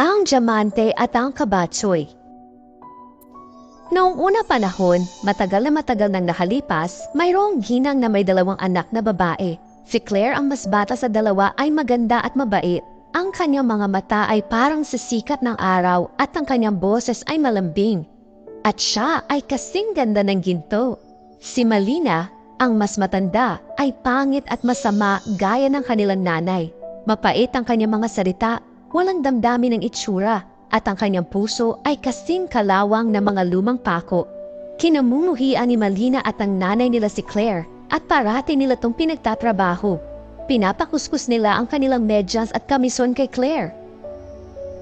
ang diamante at ang kabatsoy. Noong una panahon, matagal na matagal nang nakalipas, mayroong ginang na may dalawang anak na babae. Si Claire ang mas bata sa dalawa ay maganda at mabait. Ang kanyang mga mata ay parang sa sikat ng araw at ang kanyang boses ay malambing. At siya ay kasing ganda ng ginto. Si Malina, ang mas matanda, ay pangit at masama gaya ng kanilang nanay. Mapait ang kanyang mga salita, walang damdamin ng itsura, at ang kanyang puso ay kasing kalawang na mga lumang pako. Kinamumuhian ni Malina at ang nanay nila si Claire at parati nila tong pinagtatrabaho. Pinapakuskus nila ang kanilang medyas at kamison kay Claire.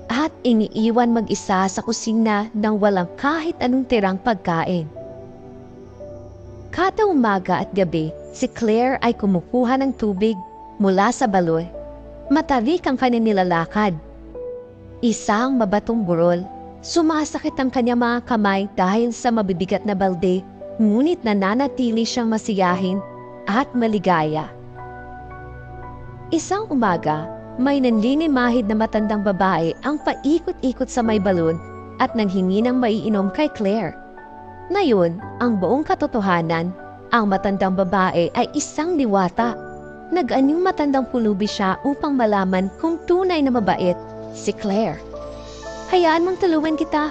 At iniiwan mag-isa sa kusina nang walang kahit anong tirang pagkain. Kada umaga at gabi, si Claire ay kumukuha ng tubig mula sa baloy. Matarik ang kanyang nilalakad. Isang mabatong burol. Sumasakit ang kanyang mga kamay dahil sa mabibigat na balde, ngunit nananatili siyang masiyahin at maligaya. Isang umaga, may nanlinimahid na matandang babae ang paikot-ikot sa may balon at nanghingi ng maiinom kay Claire. Ngayon, ang buong katotohanan, ang matandang babae ay isang diwata. Nag-anyong matandang pulubi siya upang malaman kung tunay na mabait si Claire. Hayaan mong tulungan kita.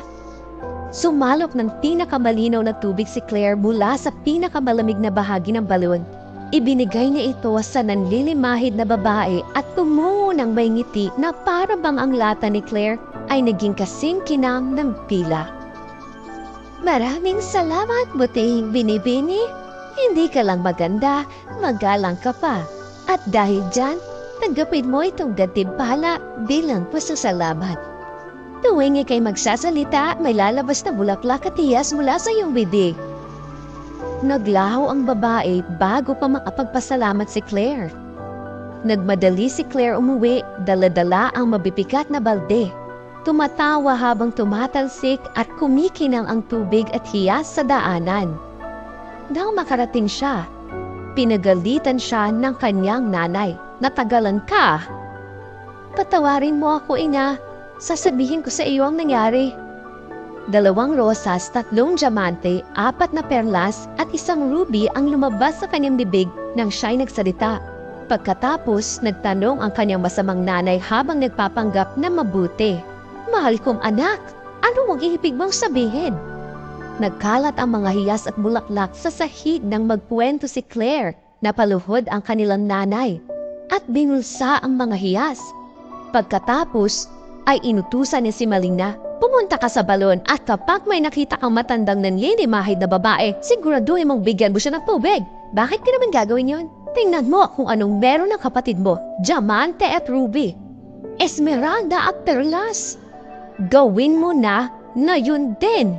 Sumalok ng pinakamalinaw na tubig si Claire mula sa pinakamalamig na bahagi ng balon. Ibinigay niya ito sa nanlilimahid na babae at tumungo ng may ngiti na para bang ang lata ni Claire ay naging kasing kinam ng pila. Maraming salamat, butihing binibini. Hindi ka lang maganda, magalang ka pa. At dahil dyan, tanggapin mo itong gantimpala bilang pasasalamat. Tuwing ikay magsasalita, may lalabas na bulaklak at hiyas mula sa iyong bibig. Naglaho ang babae bago pa makapagpasalamat si Claire. Nagmadali si Claire umuwi, daladala ang mabibigat na balde. Tumatawa habang tumatalsik at kumikinang ang tubig at hiyas sa daanan. Nang makarating siya, pinagalitan siya ng kanyang nanay. Natagalan ka! Patawarin mo ako, ina. Sasabihin ko sa iyo ang nangyari. Dalawang rosas, tatlong diamante, apat na perlas at isang ruby ang lumabas sa kanyang bibig nang siya'y nagsalita. Pagkatapos, nagtanong ang kanyang masamang nanay habang nagpapanggap na mabuti. Mahal kong anak, ano ang ihipig mong sabihin? Nagkalat ang mga hiyas at bulaklak sa sahig nang magpuwento si Claire na paluhod ang kanilang nanay at binulsa ang mga hiyas. Pagkatapos, ay inutusan ni si Malina, pumunta ka sa balon at kapag may nakita kang matandang nanlilimahid na babae, siguraduhin mong bigyan mo siya ng tubig. Bakit ka naman gagawin yon? Tingnan mo kung anong meron ng kapatid mo, diamante at ruby. Esmeralda at perlas. Gawin mo na na yun din.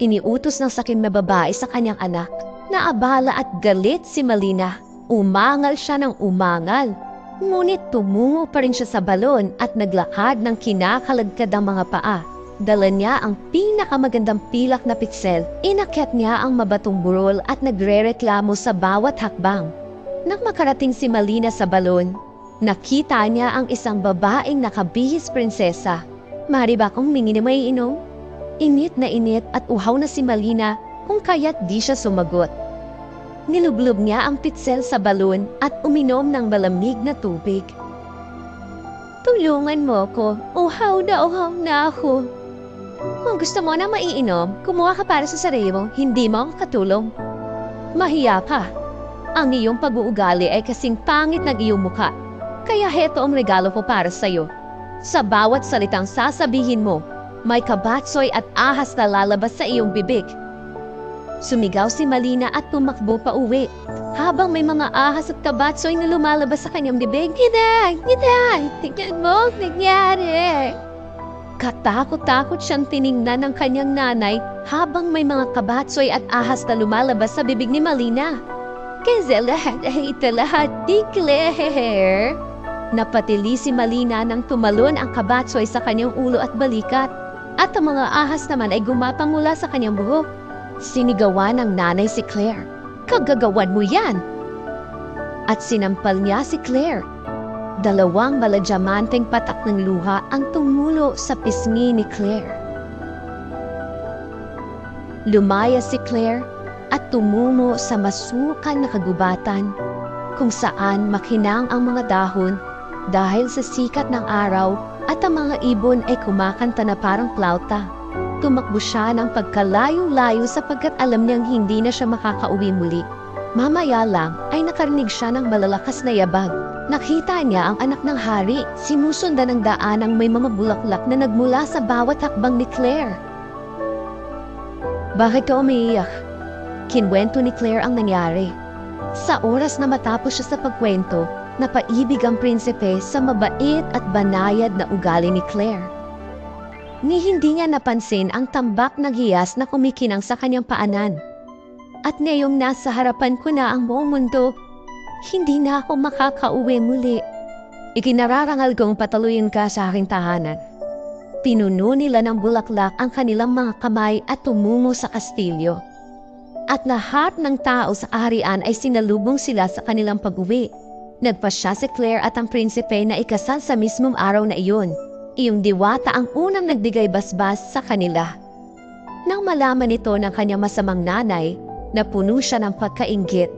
Iniutos ng sakim na babae sa kanyang anak. Naabala at galit si Malina. Umangal siya ng umangal. Ngunit tumungo pa rin siya sa balon at naglakad ng kinakalagkad ang mga paa. Dala niya ang pinakamagandang pilak na piksel. Inakyat niya ang mabatong burol at nagrereklamo sa bawat hakbang. Nang makarating si Malina sa balon, nakita niya ang isang babaeng nakabihis prinsesa. Mari ba akong mingi may inom? Init na init at uhaw na si Malina kung kaya't di siya sumagot. Nilublob niya ang pitsel sa balon at uminom ng malamig na tubig. Tulungan mo ko. Uhaw na uhaw na ako. Kung gusto mo na maiinom, kumuha ka para sa sarili mo, hindi mo ako katulong. Mahiya ka. Ang iyong pag-uugali ay kasing pangit ng iyong mukha. Kaya heto ang regalo ko para sa'yo. Sa bawat salitang sasabihin mo, may kabatsoy at ahas na lalabas sa iyong bibig. Sumigaw si Malina at tumakbo pa uwi. Habang may mga ahas at kabatsoy na lumalabas sa kanyang bibig, Inay! Inay! Tingnan mo ang nangyari! Katakot-takot siyang tiningnan ng kanyang nanay habang may mga kabatsoy at ahas na lumalabas sa bibig ni Malina. Kasi lahat ay ito lahat ni Claire. Napatili si Malina nang tumalon ang kabatsoy sa kanyang ulo at balikat at ang mga ahas naman ay gumapang mula sa kanyang buhok. Sinigawan ng nanay si Claire. Kagagawan mo yan! At sinampal niya si Claire. dalawang maladyamanteng patak ng luha ang tumulo sa pisngi ni Claire. Lumaya si Claire at tumungo sa masukal na kagubatan kung saan makinang ang mga dahon dahil sa sikat ng araw at ang mga ibon ay kumakanta na parang plauta. Tumakbo siya ng pagkalayo-layo sapagkat alam niyang hindi na siya makakauwi muli. Mamaya lang ay nakarinig siya ng malalakas na yabag. Nakita niya ang anak ng hari, sinusundan ng daanang may mga bulaklak na nagmula sa bawat hakbang ni Claire. Bakit ka umiiyak? Kinwento ni Claire ang nangyari. Sa oras na matapos siya sa pagkwento, napaibig ang prinsipe sa mabait at banayad na ugali ni Claire. Ni hindi niya napansin ang tambak na hiyas na kumikinang sa kanyang paanan. At ngayong nasa harapan ko na ang buong mundo, hindi na ako makakauwi muli. Ikinararangal kong pataluyin ka sa aking tahanan. Pinuno nila ng bulaklak ang kanilang mga kamay at tumungo sa kastilyo. At lahat ng tao sa aharian ay sinalubong sila sa kanilang pag-uwi. Nagpasya si Claire at ang prinsipe na ikasal sa mismong araw na iyon. Iyong diwata ang unang nagbigay basbas sa kanila. Nang malaman nito ng kanyang masamang nanay, napuno siya ng pagkaingit.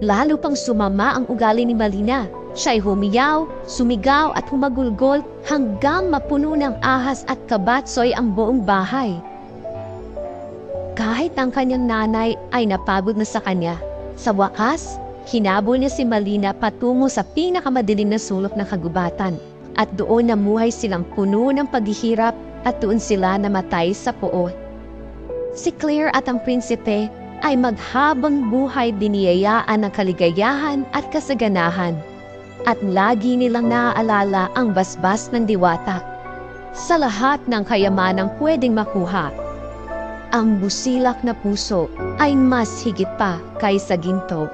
Lalo pang sumama ang ugali ni Malina. Siya'y humiyaw, sumigaw at humagulgol hanggang mapuno ng ahas at kabatsoy ang buong bahay. Kahit ang kanyang nanay ay napagod na sa kanya, sa wakas, hinabol niya si Malina patungo sa pinakamadilim na sulok ng kagubatan at doon namuhay silang puno ng paghihirap at doon sila namatay sa puot. Si Claire at ang prinsipe ay maghabang buhay diniyayaan ng kaligayahan at kasaganahan at lagi nilang naaalala ang basbas ng diwata. Sa lahat ng kayamanang pwedeng makuha, ang busilak na puso ay mas higit pa kaysa ginto.